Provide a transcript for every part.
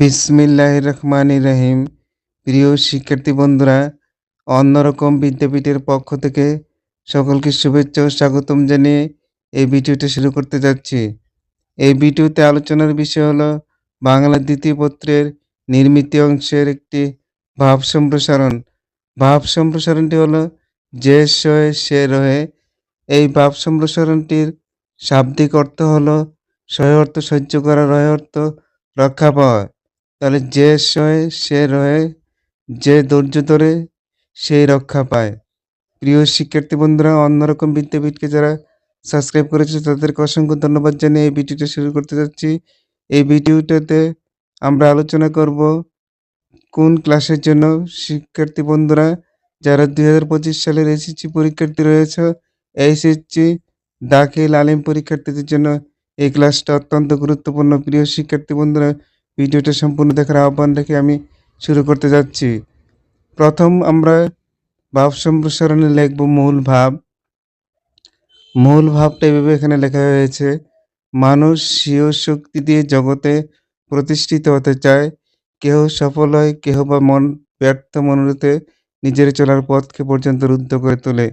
বিসমিল্লাহ রহমান রহিম। প্রিয় শিক্ষার্থী বন্ধুরা, অন্যরকম বিদ্যাপীঠের পক্ষ থেকে সকলকে শুভেচ্ছা ও স্বাগতম জানিয়ে এই ভিডিওটা শুরু করতে যাচ্ছি। এই ভিডিওতে আলোচনার বিষয় হলো বাংলা দ্বিতীয় পত্রের নির্মিত অংশের একটি ভাব সম্প্রসারণ। ভাব সম্প্রসারণটি হলো যে সয়ে সে রহে এই ভাব সম্প্রসারণটির শাব্দিক অর্থ হলো সয় অর্থ সহ্য করা, রয় অর্থ রক্ষা পাওয়া। তাহলে যে সয়ে সে রয়ে, যে ধৈর্য ধরে সেই রক্ষা পায়। প্রিয় শিক্ষার্থী বন্ধুরা, অন্যরকম বিদ্যাপীঠকে যারা সাবস্ক্রাইব করেছে, তাদেরকে অসংখ্য ধন্যবাদ জানিয়ে এই ভিডিওটা শুরু করতে যাচ্ছি। এই ভিডিওটাতে আমরা আলোচনা করব কোন ক্লাসের জন্য। শিক্ষার্থী বন্ধুরা, যারা দুই হাজার পঁচিশ সালের এসএসসি পরীক্ষার্থী রয়েছে এসএসসি দাখিল আলিম পরীক্ষার্থীদের জন্য এই ক্লাসটা অত্যন্ত গুরুত্বপূর্ণ। প্রিয় শিক্ষার্থী বন্ধুরা ভিডিওটা সম্পূর্ণ দেখার আহ্বান রেখে আমি শুরু করতে যাচ্ছি। প্রথম আমরা ভাব সম্প্রসারণে লিখব মূল ভাব। মূল ভাবটা এভাবে এখানে লেখা হয়েছে, মানুষ স্বীয় শক্তি দিয়ে জগতে প্রতিষ্ঠিত হতে চায়। কেহ সফল হয়, কেহ বা মন ব্যর্থ মনোরথে নিজের চলার পথকে পর্যন্ত রুদ্ধ করে তোলে।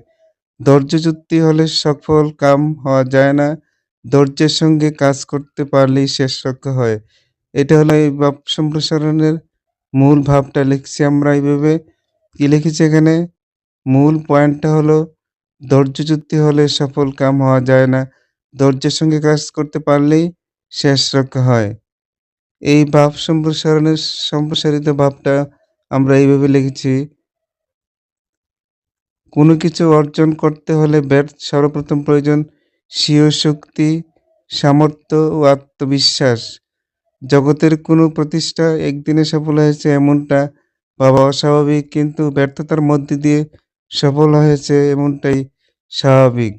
ধৈর্য যুক্তি হলে সফল কাম হওয়া যায় না। ধৈর্যের সঙ্গে কাজ করতে পারলেই শেষ রক্ষা হয়। এটা হলো এই ভাব সম্প্রসারণের মূল ভাবটা লিখছি আমরা এইভাবে। কি লিখেছি এখানে? মূল পয়েন্টটা হলো, ধৈর্য যুক্তি হলে সফল কাম হওয়া যায় না। ধৈর্যের সঙ্গে কাজ করতে পারলেই শেষ রক্ষা হয়। এই ভাব সম্প্রসারণের সম্প্রসারিত ভাবটা আমরা এইভাবে লিখেছি। কোনো কিছু অর্জন করতে হলে ব্যর্থ, সর্বপ্রথম প্রয়োজন স্বীয় শক্তি, সামর্থ্য ও আত্মবিশ্বাস। জগতের কোনো প্রতিষ্ঠা একদিনে সফল হয়েছে এমনটা ভাবা অস্বাভাবিক, কিন্তু ব্যর্থতার মধ্যে দিয়ে সফল হয়েছে এমনটাই স্বাভাবিক।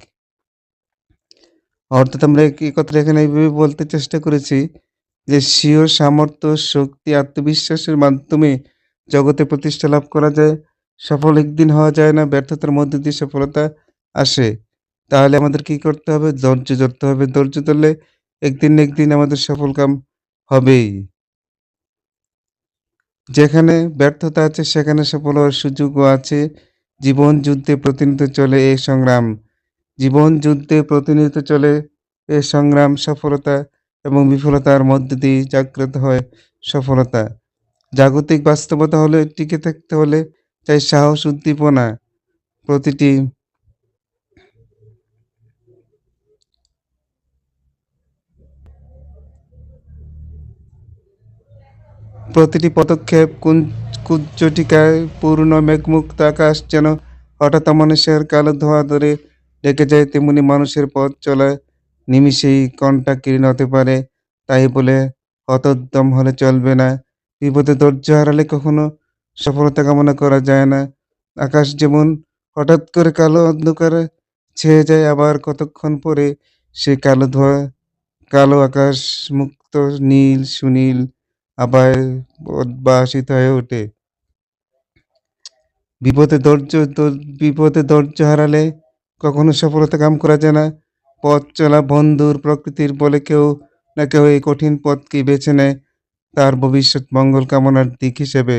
অর্থাৎ আমরা এই কথাটা এখানে এইভাবে বলতে চেষ্টা করেছি যে স্বীয় সামর্থ্য, শক্তি, আত্মবিশ্বাসের মাধ্যমে জগতে প্রতিষ্ঠা লাভ করা যায়, সফল একদিন হওয়া যায় না, ব্যর্থতার মধ্যে দিয়ে সফলতা আসে। তাহলে আমাদের কি করতে হবে? ধৈর্য ধরতে হবে। ধৈর্য ধরলে একদিন একদিন আমাদের সফল কাম হবেই। যেখানে ব্যর্থতা আছে, সেখানে সফল হওয়ার সুযোগও আছে। জীবন যুদ্ধে প্রতিনিয়ত চলে এই সংগ্রাম। জীবন যুদ্ধে প্রতিনিয়ত চলে, এ সংগ্রাম, সফলতা এবং বিফলতার মধ্যে দিয়ে জাগ্রত হয় সফলতা। জাগতিক বাস্তবতা হলে, টিকে থাকতে হলে, চাই সাহস, উদ্দীপনা। প্রতিটি প্রতিটি পদক্ষেপ কুন কুজ্জটিকায় পূর্ণ মেঘমুক্ত আকাশ যেন হঠাৎ মানুষের কালো ধোয়া ধরে ডেকে যায়, তেমনি মানুষের পথ চলা নিমিষেই কণ্টাকীর্ণ হতে পারে। তাই বলে হতোদ্যম হলে চলবে না। বিপদে ধৈর্য হারালে কখনো সফলতা কামনা করা যায় না। আকাশ যেমন হঠাৎ করে কালো অন্ধকারে ছেয়ে যায়, আবার কতক্ষণ পরে সে কালো ধোয়া, কালো আকাশ মুক্ত, নীল, সুনীল আবার উদ্ভাসিত হয়ে ওঠে। বিপদে ধৈর্য বিপদে ধৈর্য হারালে কখনো সফলতা কাম করা যায় না। পথ চলা বন্ধুর প্রকৃতির বলে কেউ না কেউ এই কঠিন পথকে বেছে নেয় তার ভবিষ্যৎ মঙ্গল কামনার দিক হিসেবে।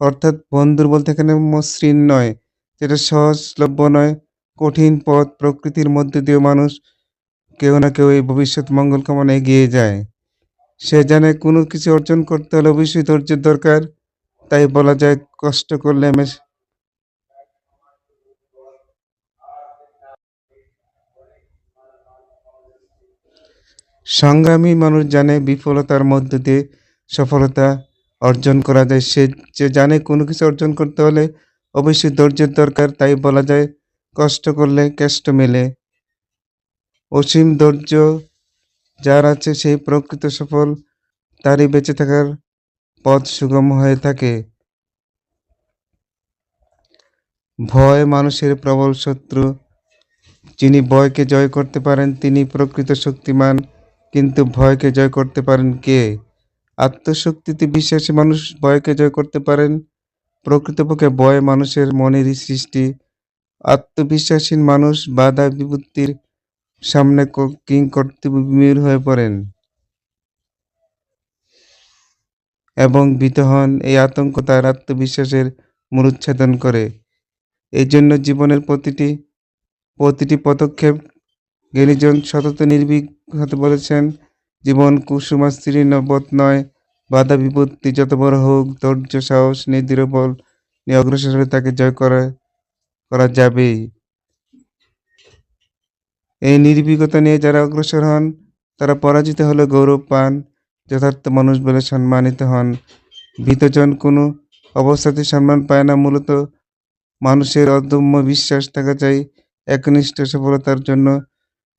অর্থাৎ বন্ধুর বলতে এখানে মসৃণ নয়, যেটা সহজলভ্য নয়। কঠিন পথ প্রকৃতির মধ্যে দিয়ে মানুষ কেউ না কেউ এই ভবিষ্যৎ মঙ্গল কামনা এগিয়ে যায়। সে জানে কোনো কিছু অর্জন করতে হলে অবশ্যই ধৈর্যের দরকার। তাই বলা যায়, কষ্ট করলে সংগ্রামী মানুষ জানে বিফলতার মধ্য দিয়ে সফলতা অর্জন করা যায়। সে, যে জানে কোনো কিছু অর্জন করতে হলে অবশ্যই ধৈর্যের দরকার। তাই বলা যায়, কষ্ট করলে কেষ্ট মেলে। অসীম ধৈর্য যার আছে সেই প্রকৃত সফল, তারই বেঁচে থাকার পথ সুগম হয়ে থাকে। ভয় মানুষের প্রবল শত্রু। যিনি ভয়কে জয় করতে পারেন, তিনি প্রকৃত শক্তিমান, কিন্তু ভয়কে জয় করতে পারেন কে? আত্মশক্তিতে বিশ্বাসী মানুষ ভয়কে জয় করতে পারেন? প্রকৃতপক্ষে ভয় মানুষের মনেরই সৃষ্টি। আত্মবিশ্বাসীন মানুষ বাধা বিপত্তির সামনে ক- কিং কর্তব্যবিমূঢ় হয়ে পড়েন এবং ভীত হন। এই আতঙ্ক তার আত্মবিশ্বাসের মূলোচ্ছেদন করে। এই জন্য জীবনের প্রতিটি প্রতিটি পদক্ষেপ জ্ঞানীজন সতত নির্ভীক হতে বলেছেন। জীবন কুসুমাস্তীর্ণ পথ নয়, বাধা বিপত্তি যত বড় হোক, ধৈর্য, সাহস নির্দৃঢ় বল, নিয়ে অগ্রসর হয়ে তাকে জয় করা করা যাবেই। এই নির্ভীকতা নিয়ে যারা অগ্রসর হন, তারা পরাজিত হলে গৌরব পান, যথার্থ মানুষ বলে সম্মানিত হন। ভীতজন কোনো অবস্থাতে সম্মান পায় না, মূলত মানুষের অদম্য বিশ্বাস থাকা চাই একনিষ্ঠ সফলতার জন্য।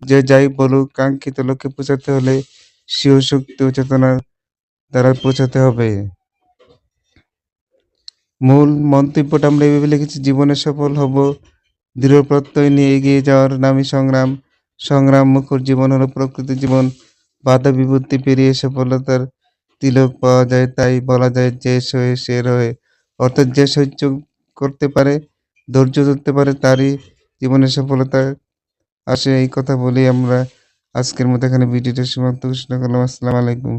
যে যাই বলুক, কাঙ্ক্ষিত লক্ষ্যে পৌঁছাতে হলে স্বীয় শক্তি ও চেতনার দ্বারা পৌঁছাতে হবে। মূল মন্তব্যটা আমরা এভাবে লিখেছি, জীবনে সফল হব, দৃঢ় প্রত্যয় নিয়ে এগিয়ে যাওয়ার নামই সংগ্রাম সংগ্রাম মুখর জীবন হলো প্রকৃত জীবন। বাধা বিপত্তি পেরিয়ে সফলতার তিলক পাওয়া যায়, তাই বলা যায় যে সয়ে সে রয়ে। অর্থাৎ যে সহ্য করতে পারে, ধৈর্য ধরতে পারে, তারই জীবনে সফলতা আসে। এই কথা বলি আমরা আজকের মতো এখানে ভিডিওটা সমাপ্ত ঘোষণা করলাম আসসালামু আলাইকুম।